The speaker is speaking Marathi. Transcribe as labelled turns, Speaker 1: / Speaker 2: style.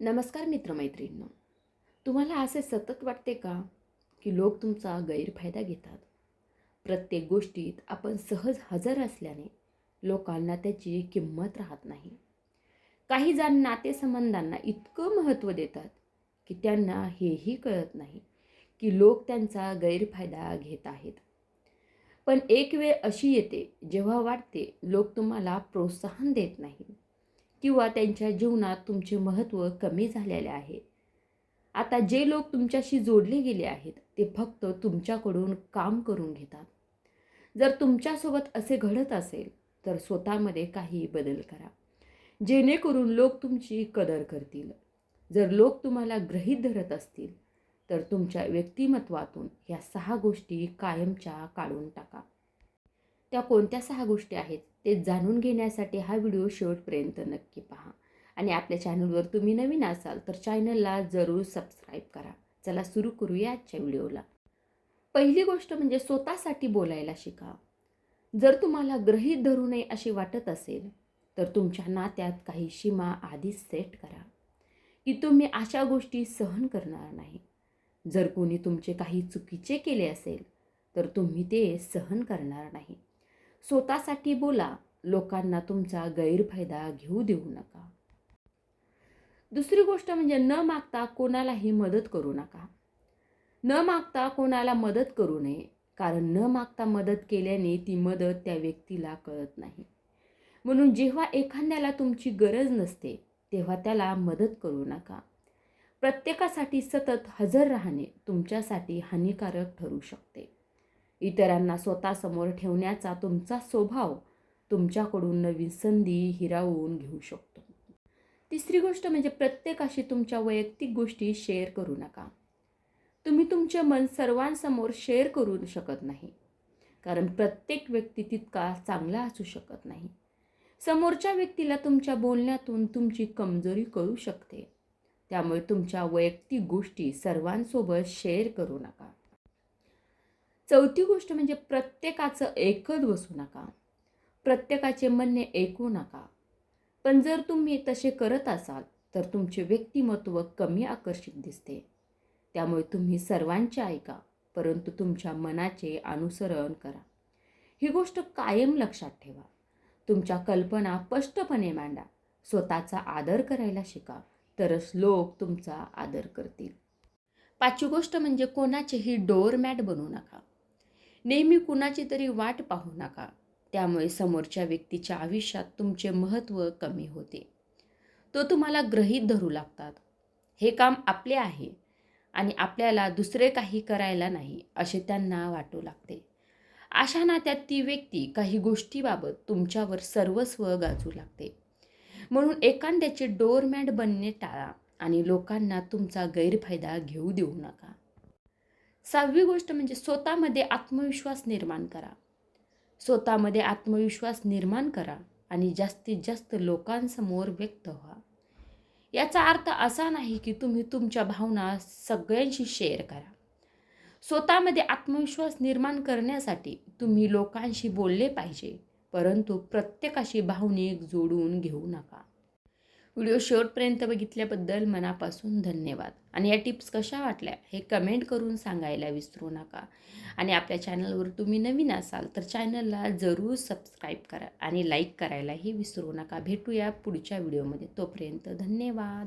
Speaker 1: नमस्कार मित्रमैत्रिणींनो तुम्हाला असे सतत वाटते का की लोक तुमचा गैरफायदा घेतात? प्रत्येक गोष्टीत आपण सहज हजर असल्याने लोकांना त्याची किंमत राहत नाही. काही जण नातेसंबंधांना इतकं महत्त्व देतात की त्यांना हेही कळत नाही की लोक त्यांचा गैरफायदा घेत आहेत. पण एक वेळ अशी येते जेव्हा वाटते लोक तुम्हाला प्रोत्साहन देत नाही किंवा त्यांच्या जीवनात तुमचे महत्त्व कमी झालेले आहे. आता जे लोक तुमच्याशी जोडले गेले आहेत ते फक्त तुमच्याकडून काम करून घेतात. जर तुमच्यासोबत असे घडत असेल तर स्वतःमध्ये काही बदल करा. जेणेकरून लोक तुमची कदर करतील. जर लोक तुम्हाला ग्रहीत धरत असतील तर तुमच्या व्यक्तिमत्वातून या सहा गोष्टी कायमच्या काढून टाका. त्या कोणत्या सहा गोष्टी आहेत ते जाणून घेण्यासाठी हा व्हिडिओ शेवटपर्यंत नक्की पहा. आणि आपल्या चॅनलवर तुम्ही नवीन असाल तर चॅनलला जरूर सबस्क्राईब करा. चला सुरू करूया आजच्या व्हिडिओला. पहिली गोष्ट म्हणजे स्वतःसाठी बोलायला शिका. जर तुम्हाला ग्रहीत धरू नये असे वाटत असेल तर तुमच्या नात्यात काही सीमा आधीच सेट करा. की तुम्ही अशा गोष्टी सहन करणार नाही. जर कोणी तुमचे काही चुकीचे केले असेल तर तुम्ही ते सहन करणार नाही. स्वतःसाठी बोला. लोकांना तुमचा गैरफायदा घेऊ देऊ नका. दुसरी गोष्ट म्हणजे न मागता कोणालाही मदत करू नका. न मागता कोणाला मदत करू नये. कारण न मागता मदत केल्याने ती मदत त्या व्यक्तीला कळत नाही. म्हणून जेव्हा एखाद्याला तुमची गरज नसते तेव्हा त्याला मदत करू नका. प्रत्येकासाठी सतत हजर राहणे तुमच्यासाठी हानिकारक ठरू शकते. इतरांना स्वतःसमोर ठेवण्याचा तुमचा स्वभाव तुमच्याकडून नवीन संधी हिरावून घेऊ शकतो. तिसरी गोष्ट म्हणजे प्रत्येकाशी तुमच्या वैयक्तिक गोष्टी शेअर करू नका. तुम्ही तुमचे मन सर्वांसमोर शेअर करू शकत नाही. कारण प्रत्येक व्यक्ती तितका चांगला असू शकत नाही. समोरच्या व्यक्तीला तुमच्या बोलण्यातून तुमची कमजोरी कळू शकते. त्यामुळे तुमच्या वैयक्तिक गोष्टी सर्वांसोबत शेअर करू नका. चौथी गोष्ट म्हणजे प्रत्येकाचं ऐकत बसू नका. प्रत्येकाचे म्हणणे ऐकू नका. पण जर तुम्ही तसे करत असाल तर तुमचे व्यक्तिमत्व कमी आकर्षित दिसते. त्यामुळे तुम्ही सर्वांचे ऐका परंतु तुमच्या मनाचे अनुसरण करा. ही गोष्ट कायम लक्षात ठेवा. तुमच्या कल्पना स्पष्टपणे मांडा. स्वतःचा आदर करायला शिका. तरच लोक तुमचा आदर करतील. पाचवी गोष्ट म्हणजे कोणाचेही डोअरमॅट बनू नका. नेहमी कुणाची तरी वाट पाहू नका. त्यामुळे समोरच्या व्यक्तीच्या आयुष्यात तुमचे महत्त्व कमी होते. तो तुम्हाला ग्रहीत धरू लागतात. हे काम आपले आहे आणि आपल्याला दुसरे काही करायला नाही असे त्यांना वाटू लागते. अशा नात्यात ती व्यक्ती काही गोष्टीबाबत तुमच्यावर सर्वस्व गाजू लागते. म्हणून एखाद्याचे डोअरमॅट बनणे टाळा आणि लोकांना तुमचा गैरफायदा घेऊ देऊ नका. सहावी गोष्ट म्हणजे स्वतःमध्ये आत्मविश्वास निर्माण करा. स्वतःमध्ये आत्मविश्वास निर्माण करा आणि जास्तीत जास्त लोकांसमोर व्यक्त व्हा. याचा अर्थ असा नाही की तुम्ही तुमच्या भावना सगळ्यांशी शेअर करा. स्वतःमध्ये आत्मविश्वास निर्माण करण्यासाठी तुम्ही लोकांशी बोलले पाहिजे परंतु प्रत्येकाशी भावनिक जोडून घेऊ नका. व्हिडिओ शेवटपर्यंत बघितल्याबद्दल मनापासून धन्यवाद. आणि या टिप्स कशा वाटल्या हे कमेंट करून सांगायला विसरू नका. आणि आपल्या चॅनलवर तुम्ही नवीन असाल तर चॅनलला जरूर सबस्क्राईब करा आणि लाईक करायलाही विसरू नका. भेटूया पुढच्या व्हिडिओमध्ये. तोपर्यंत धन्यवाद.